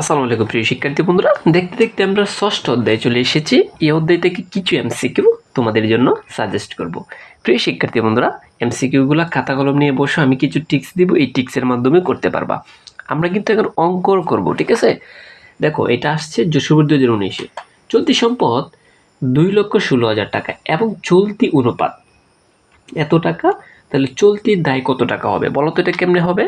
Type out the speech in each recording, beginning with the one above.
আসসালামু আলাইকুম প্রিয় শিক্ষার্থী বন্ধুরা, দেখতে দেখতে আমরা ষষ্ঠ অধ্যায়ে চলে এসেছি। এই অধ্যায় থেকে কিছু এমসিকিউ তোমাদের জন্য সাজেস্ট করব। প্রিয় শিক্ষার্থী বন্ধুরা এমসিকিউগুলো খাতা কলম নিয়ে বসো, আমি কিছু টিক্স দিব, এই টিক্সের মাধ্যমে করতে পারবা। আমরা কিন্তু এখন অঙ্ক করব, ঠিক আছে? দেখো, এটা আসছে যশোর দু হাজার উনিশে। চলতি সম্পদ দুই লক্ষ ষোলো হাজার টাকা এবং চলতি অনুপাত। এত টাকা, তাহলে চলতি দায় কত টাকা হবে? বলো তো এটা কেমনে হবে?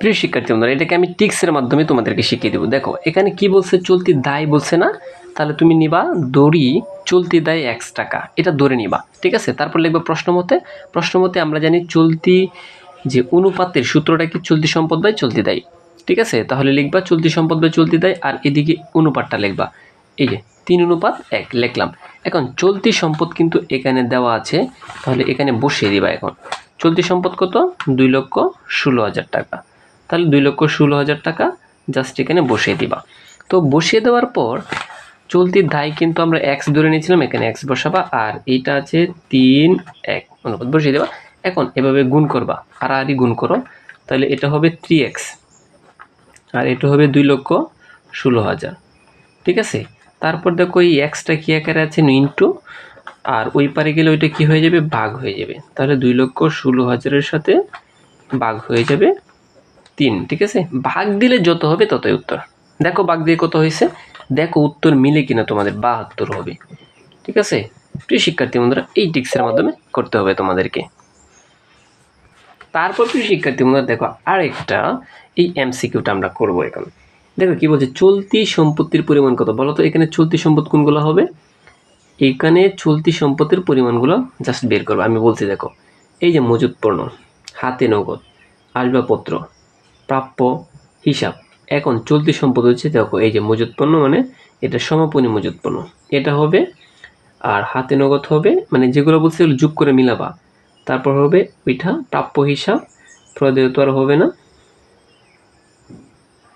প্রিয় শিক্ষার্থী বন্ধুরা, এটাকে আমি টিক্সের মাধ্যমে তোমাদেরকে শিখিয়ে দেবো। দেখো, এখানে কি বলছে? চলতি দায় বলছে না? তাহলে তুমি নিবা দড়ি, চলতি দায় এক্স টাকা। এটা ধরে নিবা, ঠিক আছে? তারপর লিখবে প্রশ্ন মতে। প্রশ্ন মতে আমরা জানি চলতি যে অনুপাতের সূত্রটা কি? চলতি সম্পদ বাই চলতি দায়, ঠিক আছে? তাহলে লিখবা চলতি সম্পদ বাই চলতি দায় আর এদিকে অনুপাতটা লিখবা। এই যে, তিন অনুপাত এক, লিখলাম। এখন চলতি সম্পদ কিন্তু এখানে দেওয়া আছে, তাহলে এখানে বসিয়ে দিবা এখন। চলতি সম্পদ কত? দুই লক্ষ ষোলো হাজার টাকা। তাহলে দুই লক্ষ ষোলো হাজার টাকা জাস্ট এখানে বসিয়ে দিবা। তো বসিয়ে দেওয়ার পর চলতি দায় কিন্তু আমরা এক্স ধরে নিয়েছিলাম, এখানে এক্স বসাবা, আর এইটা আছে তিন, এক, অনুপাত বসিয়ে দেবা। এখন এভাবে গুণ করবা আর আরই গুণ করো, তাহলে এটা হবে থ্রি এক্স আর এটা হবে দুই লক্ষ ষোলো হাজার, ঠিক আছে? তারপর দেখো এই এক্সটা কী আকারে আছে? ইন্টু, আর ওই পারে গেলে ওইটা কি হয়ে যাবে? ভাগ হয়ে যাবে। তাহলে দুই লক্ষ ষোলো হাজারের সাথে ভাগ হয়ে যাবে তিন, ঠিক আছে? ভাগ দিলে যত হবে ততই উত্তর। দেখো ভাগ দিয়ে কত হয়েছে? দেখো উত্তর মিলে কিনা তোমাদের বাহাত্তর হবে। ঠিক আছে? প্রিয় শিক্ষার্থী বন্ধুরা, এই টিক্সের মাধ্যমে করতে হবে তোমাদেরকে। তারপর প্রিয় শিক্ষার্থী বন্ধুরা, দেখো আরেকটা, এই এমসিকিউটা আমরা করব এখন। দেখো কি বলছে, চলতি সম্পত্তির পরিমাণ কত? বলো তো, এখানে চলতি সম্পদ কোনগুলো হবে? এখানে চলতি সম্পত্তির পরিমাণগুলো জাস্ট বের করব। আমি বলছি, দেখো, এই যে মজুত পণ্য হাতে নগদ, আসবাবপত্র প্রাপ্য হিসাব। এখন চলতি সম্পদ হচ্ছে, দেখো, এই যে মজুত পণ্য মানে এটা সমাপনী মজুত পণ্য। এটা হবে, আর হাতে নগদ হবে মানে যেগুলো বলছে এগুলো যোগ করে মিলাবা। তারপর হবে ওইটা প্রাপ্য হিসাব, প্রদেয় তো আর হবে না।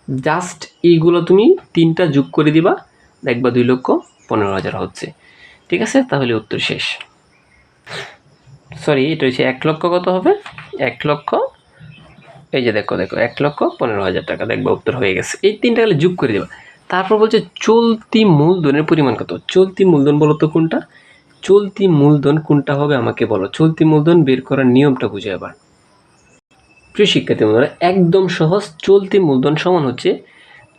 জাস্ট এইগুলো তুমি তিনটা যোগ করে দিবা দেখবা দুই লক্ষ পনেরো হাজার হচ্ছে। ঠিক আছে? তাহলে উত্তর শেষ। সরি এটা হচ্ছে এক লক্ষ কত হবে? এক লক্ষ এই যে দেখো দেখো, এক লক্ষ পনেরো হাজার টাকা, দেখবা উত্তর হয়ে গেছে। এই তিনটা গেলে যোগ করে দেবা। তারপর বলছে চলতি মূলধনের পরিমাণ কত? চলতি মূলধন বলো তো কোনটা? চলতি মূলধন কোনটা হবে আমাকে বলো। চলতি মূলধন বের করার নিয়মটা বুঝে আবার প্রিয় শিক্ষার্থী বন্ধুরা, একদম সহজ চলতি মূলধন সমান হচ্ছে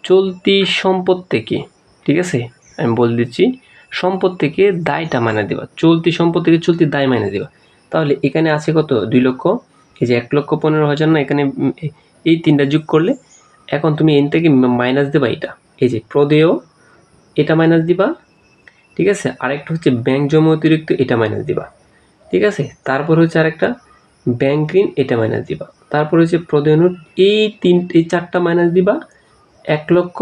চলতি সম্পদ থেকে, ঠিক আছে? আমি বলে দিচ্ছি, সম্পদ থেকে দায়টা মাইনে দেবা। চলতি সম্পদ থেকে চলতি দায় মাইনে দেবা। তাহলে এখানে আছে কত? দুই লক্ষ এই যে এক লক্ষ পনেরো হাজার না, এখানে এই তিনটা যোগ করলে এখন তুমি এন থেকে মাইনাস দেবা এটা। এই যে প্রদেয়, এটা মাইনাস দিবা, ঠিক আছে? আরেকটা হচ্ছে ব্যাংক জমা অতিরিক্ত, এটা মাইনাস দিবা। ঠিক আছে? তারপর হচ্ছে আরেকটা ব্যাংক ঋণ, এটা মাইনাস দিবা। তারপর হচ্ছে প্রদেয় নোট এই তিন, এই চারটা মাইনাস দিবা, এক লক্ষ,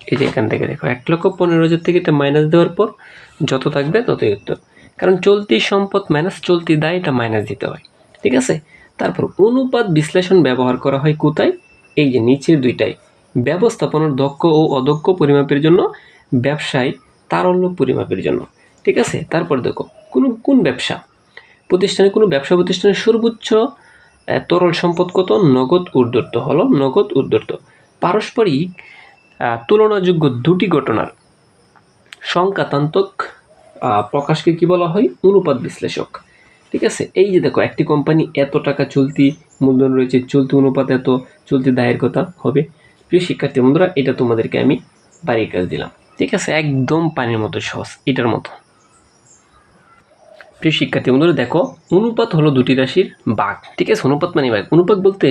এই যে এখান থেকে দেখো, এক লক্ষ পনেরো হাজার থেকে এটা মাইনাস দেওয়ার পর যত থাকবে ততই উত্তর। কারণ চলতি সম্পদ মাইনাস চলতি দায়, এটা মাইনাস দিতে হয়। ঠিক আছে? তারপর অনুপাত বিশ্লেষণ ব্যবহার করা হয় কোথায়? এই যে নিচের দুইটায় ব্যবস্থাপনার দক্ষ ও অদক্ষ পরিমাপের জন্য, ব্যবসায় তারল্য পরিমাপের জন্য। ঠিক আছে? তারপর দেখো, কোন কোন ব্যবসা? প্রতিষ্ঠানে কোনো ব্যবসা প্রতিষ্ঠানের সর্বোচ্চ তরল সম্পদ কত? নগদ উর্ধত্ব হলো, নগদ উর্ধত্ব পারস্পরিক তুলনাযোগ্য দুটি ঘটনার। সংখ্যাতান্তক প্রকাশকে কি বলা হয়? অনুপাত বিশ্লেষক। ঠিক আছে? এই যে দেখো, একটি কোম্পানি এত টাকা চলতি মূলধন রয়েছে, চলতি অনুপাত এত, চলতি দায়ের কথা হবে। প্রিয় শিক্ষার্থী বন্ধুরা, এটা তোমাদেরকে আমি বাড়ির কাজ দিলাম। ঠিক আছে? একদম পানির মতো সহজ, এটার মতো। প্রিয় শিক্ষার্থী বন্ধুরা, দেখো, অনুপাত হলো দুটি রাশির বাঘ। ঠিক আছে? অনুপাত মানে বাঘ। অনুপাত বলতে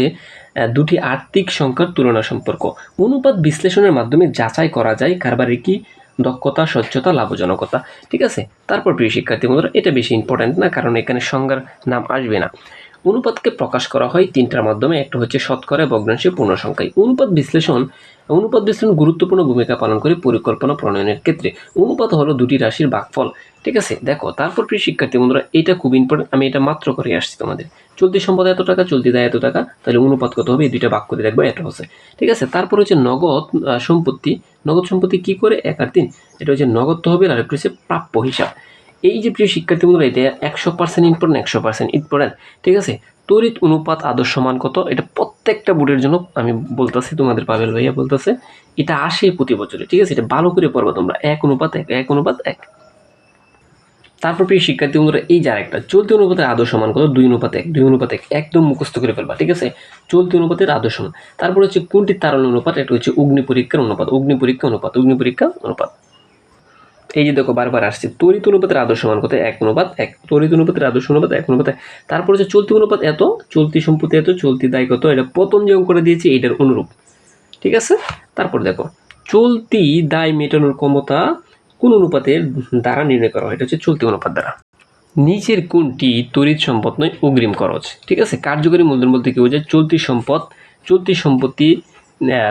দুটি আর্থিক সংখ্যার তুলনা সম্পর্ক। অনুপাত বিশ্লেষণের মাধ্যমে যাচাই করা যায় কারবারের কি দক্ষতা, স্বচ্ছতা, লাভজনকতা, ঠিক আছে? তারপর প্রিয় শিক্ষার্থী বন্ধুরা, এটা বেশি ইম্পর্ট্যান্ট না, কারণ এখানে সংজ্ঞার নাম আসবে না। অনুপাতকে প্রকাশ করা হয় তিনটার মাধ্যমে। একটা হচ্ছে শতকরা ভগ্নাংশে পূর্ণ সংখ্যায় অনুপাত বিশ্লেষণ অনুপাত বিশ্লেষণ গুরুত্বপূর্ণ ভূমিকা পালন করে পরিকল্পনা প্রণয়নের ক্ষেত্রে। অনুপাত হলো দুটি রাশির ভাগফল ঠিক আছে? দেখো, তারপর প্রিয় শিক্ষার্থী বন্ধুরা, এটা খুব ইম্পর্টেন্ট আমি এটা মাত্র করে আসছি তোমাদের। চলতি সম্পদ এত টাকা, চলতি দায় এত টাকা, তাহলে অনুপাত কত হবে? এই দুইটা ভাগ করে দেখব এটা হচ্ছে। ঠিক আছে? তারপর হচ্ছে নগদ সম্পত্তি। নগদ সম্পত্তি কি করে? এক আর তিন। এটা হচ্ছে নগদ তহবিল আর একটা হচ্ছে প্রাপ্য হিসাব। এই যে প্রিয় শিক্ষার্থী বন্ধুরা এটা একশো পার্সেন্ট ইম্পর্টেন্ট একশো পার্সেন্ট ইম্পর্টেন্ট ঠিক আছে? তড়িৎ অনুপাত আদর্শ মান কত? এটা প্রত্যেকটা বোর্ডের জন্য আমি বলতেছি, তোমাদের পাবেল ভাইয়া বলতেছে। এটা আসে প্রতি বছরে, ঠিক আছে? এটা ভালো করে পড়বা তোমরা। এক অনুপাত এক এক অনুপাত এক। তারপর প্রিয় শিক্ষার্থী এই যার একটা চলতি অনুপাতের আদর্শ মান কত? দুই অনুপাত এক, দুই অনুপাত এক, একদম মুখস্থ করে ফেলবা, ঠিক আছে? চলতি অনুপাতের আদর্শ মান। তারপর হচ্ছে কোনটি তারল অনুপাত? একটা হচ্ছে অগ্নি পরীক্ষার অনুপাত, অগ্নি পরীক্ষা অনুপাত, অগ্নি পরীক্ষা অনুপাত। এই যে দেখো বারবার আসছে তরিত অনুপাতের আদর্শ মান কত? এক অনুপাত এক। তরিত অনুপাতের আদর্শ অনুপাত এক অনুপাত তারপর হচ্ছে চলতি অনুপাত এত, চলতি সম্পত্তি এত, চলতি দায় কত? এটা প্রথম যে অঙ্কটা দিয়েছি এটার অনুরূপ। ঠিক আছে? তারপর দেখো, চলতি দায় মেটানোর ক্ষমতা কোন অনুপাতের দ্বারা নির্ণয় করা হয়? এটা হচ্ছে চলতি অনুপাত দ্বারা। নিচের কোনটি তড়িৎ সম্পদ নয়, অগ্রিম খরচ? ঠিক আছে? কার্যকরী মূলধন বলতে কি বোঝায়? চলতি সম্পদ, চলতি সম্পত্তি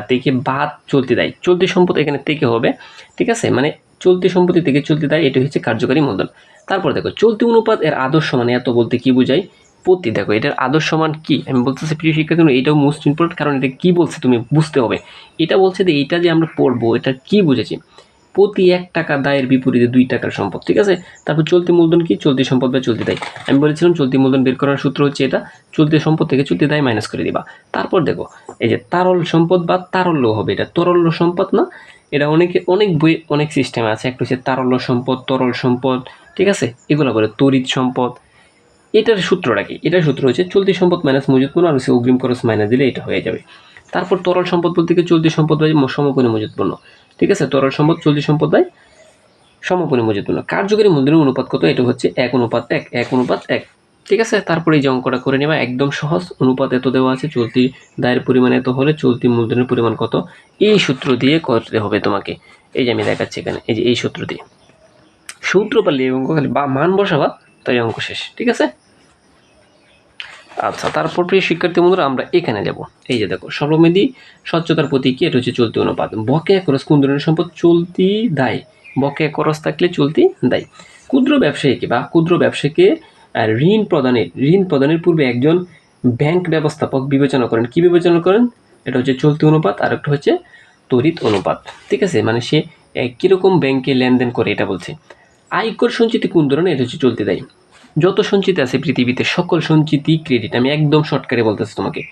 থেকে বাদ চলতি দায়। চলতি সম্পদ এখানে থেকে হবে। ঠিক আছে? মানে চলতি সম্পত্তি থেকে চলতি দায় এটা হচ্ছে কার্যকারী মূলধন তারপর দেখো, চলতি অনুপাত এর আদর্শ মানে এত বলতে কি বোঝায় প্রতি দেখো, এটার আদর্শ মান কি? আমি বলতেছি প্রিয় শিক্ষার্থী এটাও মোস্ট ইম্পর্টেন্ট কারণ এটা কি বলছে তুমি বুঝতে হবে। এটা বলছে যে এইটা যে আমরা পড়ব, এটা কি বুঝেছি? প্রতি এক টাকা দায়ের বিপরীতে দুই টাকার সম্পদ, ঠিক আছে? তারপর চলতি মূলধন কি? চলতি সম্পদ বা চলতি দায়। আমি বলেছিলাম চলতি মূলধন বের করার সূত্র হচ্ছে এটা, চলতি সম্পদ থেকে চলতি দায় মাইনাস করে দিবা। তারপর দেখো, এই যে তারল সম্পদ বা তারল্য হবে এটা। তরল্য সম্পদ না এটা অনেকে, অনেক বই, অনেক সিস্টেম আছে। একটা হচ্ছে তারল্য সম্পদ, তরল সম্পদ, ঠিক আছে? এগুলো বলে তড়িৎ সম্পদ। এটার সূত্রটা কি? এটার সূত্র হচ্ছে চলতি সম্পদ মাইনাস মজুদ পণ্য আর হচ্ছে অগ্রিম খরচ মাইনাস দিলে এটা হয়ে যাবে। তারপর তরল সম্পদ বলতে কি? চলতি সম্পদ হয় সমপরি মজুদ পণ্য। ঠিক আছে? তরল সম্পদ, চলতি সম্পদ হয় সমপরি মজুদ পণ্য। কার্যকরী মূলধনের অনুপাত কত? এটা হচ্ছে এক অনুপাত এক এক অনুপাত এক। ঠিক আছে তারপরে এই যে অঙ্কটা করে নেবা, একদম সহজ। অনুপাত এত দেওয়া আছে, চলতি দায়ের পরিমাণ এত হলে চলতি মূলধনের পরিমাণ কত? এই সূত্র দিয়ে করতে হবে তোমাকে। এই যে আমি দেখাচ্ছি এখানে, এই যে এই সূত্র দিয়ে। সূত্র পারলে এই অঙ্ক খালি বা মান বসাবা, তাই অঙ্ক শেষ, ঠিক আছে? আচ্ছা তারপর প্রিয় শিক্ষার্থী বন্ধুরা, আমরা এখানে যাব। এই যে দেখো, সর্বমেধি স্বচ্ছতার প্রতি কি? এটা হচ্ছে চলতি অনুপাত। বকেয়া খরচ কোন ধরনের সম্পদ? চলতি দায়। বকেয়া খরচ থাকলে চলতি দায়। ক্ষুদ্র ব্যবসায়ীকে বা ক্ষুদ্র ব্যবসায়ীকে আহ, ঋণ প্রদানের ঋণ প্রদানের পূর্বে একজন ব্যাংক ব্যবস্থাপক বিবেচনা করেন। কি বিবেচনা করেন? এটা হচ্ছে চলতি অনুপাত আর একটা হচ্ছে তড়িৎ অনুপাত। ঠিক আছে? মানে সে কীরকম ব্যাংকে লেনদেন করে এটা বলছে। আয়কর সঞ্চিতি কোন ধরনের? এটা হচ্ছে চলতি দায়। যত সঞ্চিতি আছে পৃথিবীতে সকল সঞ্চিতি ক্রেডিট আমি একদম শর্টকারে বলতেছি তোমাকে।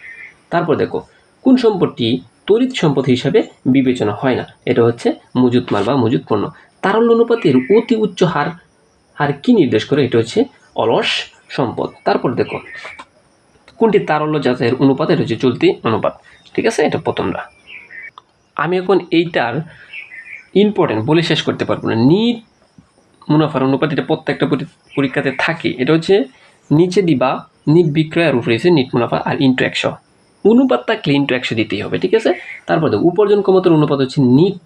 তারপর দেখো কোন সম্পদটি তড়িৎ সম্পদ হিসাবে বিবেচনা হয় না? এটা হচ্ছে মজুত মাল বা মজুত পণ্য। তারল্য অনুপাতের অতি উচ্চ হার হার কি নির্দেশ করে? এটা হচ্ছে অলস সম্পদ। তারপর দেখো, কোনটি তারল্য যাচাইয়ের অনুপাত এটা হচ্ছে চলতি অনুপাত? ঠিক আছে, এটা প্রথমটা আমি এখন এইটার ইম্পর্টেন্ট বলে শেষ করতে পারব না। নিট মুনাফার অনুপাত এটা প্রত্যেকটা পরীক্ষাতে থাকে। এটা হচ্ছে নিচে দিবা, নিট বিক্রয় আর উপরে হচ্ছে নিট মুনাফা আর ইন্টু একশো। অনুপাত থাকলে ইন্টু একশো দিতেই হবে, ঠিক আছে? তারপর উপার্জন ক্ষমতার অনুপাত হচ্ছে নিট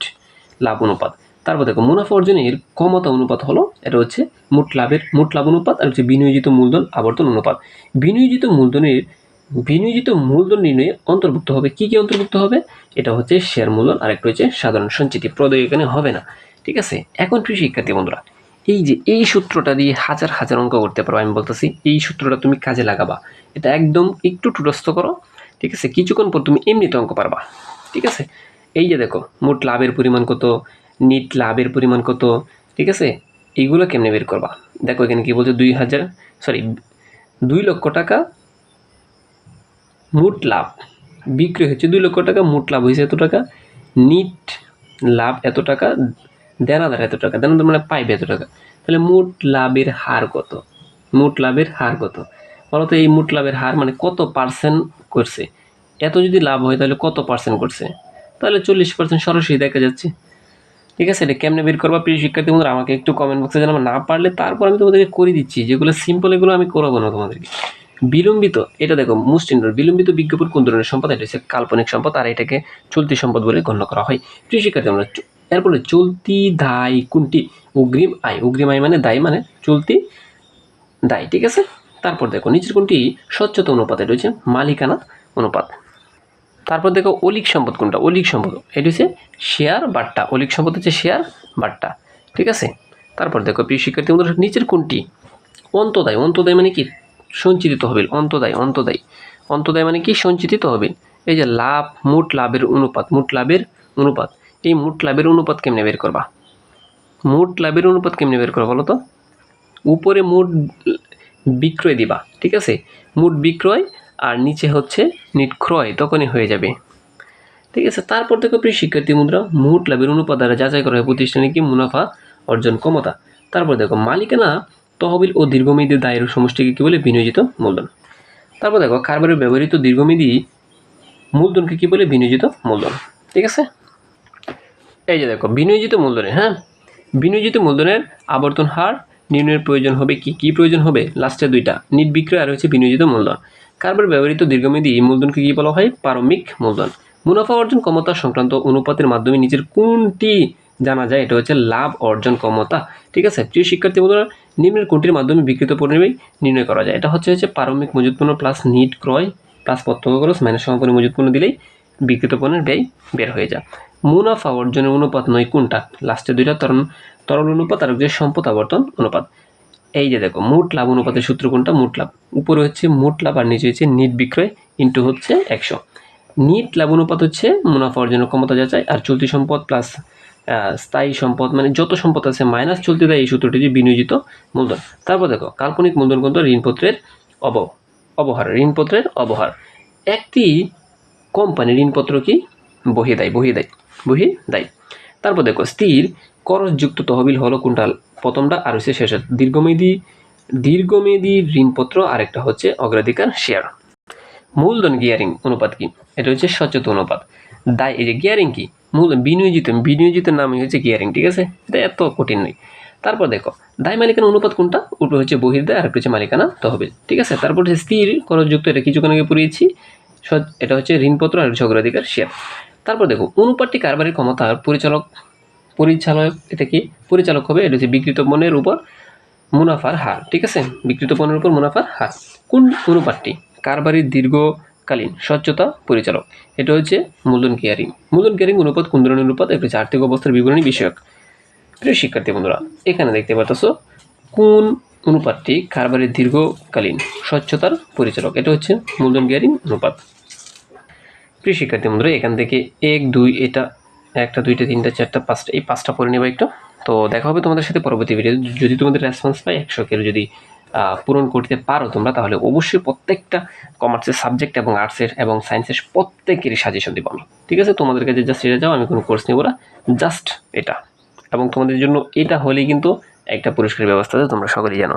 লাভ অনুপাত। তারপর দেখো মুনাফা অর্জনের ক্ষমতা অনুপাত হলো, এটা হচ্ছে মোট লাভের, মোট লাভ অনুপাত আর হচ্ছে বিনিয়োজিত মূলধন আবর্তন অনুপাত। বিনিয়োজিত মূলধনের, বিনিয়োজিত মূলধন নির্ণয়ে অন্তর্ভুক্ত হবে, কি কি অন্তর্ভুক্ত হবে? এটা হচ্ছে শেয়ার মূলধন আর একটা হচ্ছে সাধারণ সঞ্চিতি, প্রদয় এখানে হবে না, ঠিক আছে? এখন প্রিয় শিক্ষার্থী বন্ধুরা, এই যে এই সূত্রটা দিয়ে হাজার হাজার অঙ্ক করতে পারো, আমি বলতেছি এই সূত্রটা তুমি কাজে লাগাবা, এটা একদম একটু টুটস্থ করো, ঠিক আছে? কিছুক্ষণ পর তুমি এমনিতে অঙ্ক পারবা, ঠিক আছে? এই যে দেখো, মোট লাভের পরিমাণ কত? নিট লাভের পরিমাণ কত? ঠিক আছে? এইগুলো কেমনে বের করবা? দেখো, এখানে কি বলছে? দুই হাজার সরি দুই লক্ষ টাকা মোট লাভ। বিক্রি হচ্ছে দুই লক্ষ টাকা, মোট লাভ হয়েছে এত টাকা। নিট লাভ এত টাকা, দেনাদার এত টাকা। দেনাদার মানে পাইবে এত টাকা। তাহলে মোট লাভের হার কত? মোট লাভের হার কত? বলতো এই মোট লাভের হার মানে কত পার্সেন্ট করছে? এত যদি লাভ হয়, তাহলে কত পার্সেন্ট করছে? তাহলে চল্লিশ পার্সেন্ট সরাসরি দেখা যাচ্ছে। ঠিক আছে? এটা কেমনে বের করবা? প্রিয় শিক্ষার্থী বন্ধুরা, আমাকে একটু কমেন্ট বক্সে জানাব। না পারলে তারপর আমি তোমাদেরকে করে দিচ্ছি। যেগুলো সিম্পল এগুলো আমি করাবো না তোমাদেরকে। বিলম্বিত, এটা দেখো মোস্ট ইন্টার বিলম্বিত বিজ্ঞাপন কোন ধরনের সম্পদ? এটা হচ্ছে কাল্পনিক সম্পদ আর এটাকে চলতি সম্পদ বলে গণ্য করা হয়। প্রিয় শিক্ষার্থী আমরা এরপরে চলতি দায় কোনটি? অগ্রিম আয়। অগ্রিম আয় মানে দায় মানে চলতি দায়, ঠিক আছে? তারপর দেখো, নিচের কোনটি? স্বচ্ছতা অনুপাত হচ্ছে মালিকানা অনুপাত। তারপর দেখো অলিক সম্পদ কোনটা? অলিক সম্পদ। এটা হচ্ছে শেয়ার বাট্টা। অলিক সম্পদ হচ্ছে শেয়ার বাট্টা। ঠিক আছে? তারপর দেখো প্রিয় শিক্ষার্থী বন্ধুরা, নিচের কোনটি? অন্তদায়। অন্তদায় মানে কি? সঞ্চিত তহবিল অন্তদায় অন্তদায়। অন্তদায় মানে কি? সঞ্চিত তহবিল এই যে লাভ, মোট লাভের অনুপাত। মোট লাভের অনুপাত। এই মোট লাভের অনুপাত কেমনে বের করবা? মোট লাভের অনুপাত কেমনে বের করবা বলো তো? উপরে মোট বিক্রয় দিবা। ঠিক আছে? মোট বিক্রয় আর নিচে হচ্ছে নিট ক্রয়, তখনই হয়ে যাবে। ঠিক আছে, তারপর থেকে প্রিয় শিক্ষার্থী মুদ্রা, মুহূর্ত লাভের অনুপাত দ্বারা যাচাই করা হয় প্রতিষ্ঠানে কি মুনাফা অর্জন ক্ষমতা। তারপর দেখো, মালিকানা তহবিল ও দীর্ঘমেয়াদী দায়ের সমষ্টিকে কী বলে বিনিয়োজিত মূলধন। তারপর দেখো কারবারে ব্যবহৃত দীর্ঘমেয়াদী মূলধনকে কী বলে বিনিয়োজিত মূলধন। ঠিক আছে? এই যে দেখো, বিনিয়োজিত মূলধনের হ্যাঁ? বিনিয়োজিত মূলধনের আবর্তন হার, নির্ণয়ের প্রয়োজন হবে কি? কি প্রয়োজন হবে? লাস্টে দুইটা। নিট বিক্রয় আর হচ্ছে বিনিয়োজিত মূলধন। কারবার ব্যবহৃত দীর্ঘমেয়াদী মূলধনকে কি বলা হয়? পারমিক মূলধন। মুনাফা অর্জন ক্ষমতা সংক্রান্ত অনুপাতের মাধ্যমে নিচের কোনটি জানা যায়? এটা হচ্ছে লাভ অর্জন ক্ষমতা। ঠিক আছে? প্রিয় শিক্ষার্থী বন্ধুরা, নিম্নের কোনটির মাধ্যমে বিকৃত পণ্যের নির্ণয় করা যায়? এটা হচ্ছে হচ্ছে পারমিক মজুত পণ্য প্লাস নিট ক্রয় প্লাস প্রত্যক্ষ খরচ মাইনাস সমাপনী মজুত পণ্য দিলেই বিকৃত পণ্যের ব্যয় বের হয়ে যায়। মুনাফা অর্জনের অনুপাত নয়, কোনটা? লাস্টে দুইটা তরল তরল অনুপাত আর হচ্ছে সম্পদ আবর্তন অনুপাত। এই যে দেখো, মোট লাভ অনুপাতের সূত্র কোনটা? মোট লাভ। উপরে হচ্ছে মোট লাভ আর নিচে হচ্ছে নিট বিক্রয় ইন্টু হচ্ছে একশো। নিট লাভ অনুপাত হচ্ছে মুনাফা অর্জনের ক্ষমতা যাচাই আর চলতি সম্পদ প্লাস স্থায়ী সম্পদ মানে যত সম্পদ আছে মাইনাস চলতি দেয় এই সূত্রটি যে বিনিয়োজিত মূলধন। তারপর দেখো, কাল্পনিক মূলধন কিন্তু ঋণপত্রের অব, অবহার, ঋণপত্রের অবহার। একটি কোম্পানি ঋণপত্র কি? বহি দেয় বহি দেয় বহি দেয় তারপর দেখো, স্থির, খরচযুক্ত তহবিল হলো কোনটা? প্রথমটা আর হচ্ছে শেষের। দীর্ঘমেয়াদী দীর্ঘমেয়াদী ঋণপত্র আরেকটা হচ্ছে অগ্রাধিকার শেয়ার মূলধন গিয়ারিং অনুপাত কি? এটা হচ্ছে সচেতন অনুপাত। দায় এই যে গিয়ারিং কি? মূল বিনিয়োজিত বিনিয়োজিত নামই হচ্ছে গিয়ারিং ঠিক আছে? এটা এত কঠিন নয়। তারপর দেখো, দায় মালিকানা অনুপাত কোনটা? উপরে হচ্ছে বহির্দায় আর হচ্ছে মালিকানা তহবিল, ঠিক আছে? তারপর হচ্ছে স্থির খরচযুক্ত, এটা কিছুক্ষণ আগে পড়িয়েছি। এটা হচ্ছে ঋণপত্র আর অগ্রাধিকার শেয়ার তারপর দেখো, অনুপাতটি কারবারের ক্ষমতার পরিচালক পরিচালক, এটা কি? পরিচালক হবে, এটা হচ্ছে বিকৃত পণ্যের উপর মুনাফার হার, ঠিক আছে? বিকৃত পণ্যের উপর মুনাফার হার। কোন অনুপাতটি? কারবারির দীর্ঘকালীন স্বচ্ছতা পরিচালক, এটা হচ্ছে মূলধন কেয়ারিং। মূলধন কেয়ারিং অনুপাত কোন ধরনের অনুপাত? এটা হচ্ছে আর্থিক অবস্থার বিবরণী বিষয়ক। প্রিয় শিক্ষার্থী বন্ধুরা, এখানে দেখতে পাচ্ছ কোন অনুপাতটি কারবারের দীর্ঘকালীন স্বচ্ছতার পরিচালক, এটা হচ্ছে মূলধন কেয়ারিং অনুপাত। প্রিয় শিক্ষার্থী বন্ধুরা, এখান থেকে এক, দুই, এটা একটা, দুইটা, তিনটা, চারটা, পাঁচটা, এই পাঁচটা পড়ে নেব একটু। তো দেখা হবে তোমাদের সাথে পরবর্তী ভিডিও যদি তোমাদের রেসপন্স পাই, একশো কের যদি পূরণ করতে পারো তোমরা, তাহলে অবশ্যই প্রত্যেকটা কমার্সের সাবজেক্ট এবং আর্টসের এবং সায়েন্সের প্রত্যেকেরই সাজেশন দেবো আমি। ঠিক আছে? তোমাদের কাছে জাস্ট এটা যাও আমি কোনো কোর্স নেব না। জাস্ট এটা। এবং তোমাদের জন্য এটা হলেই কিন্তু একটা পুরস্কারের ব্যবস্থা আছে, তোমরা সকলেই জানো।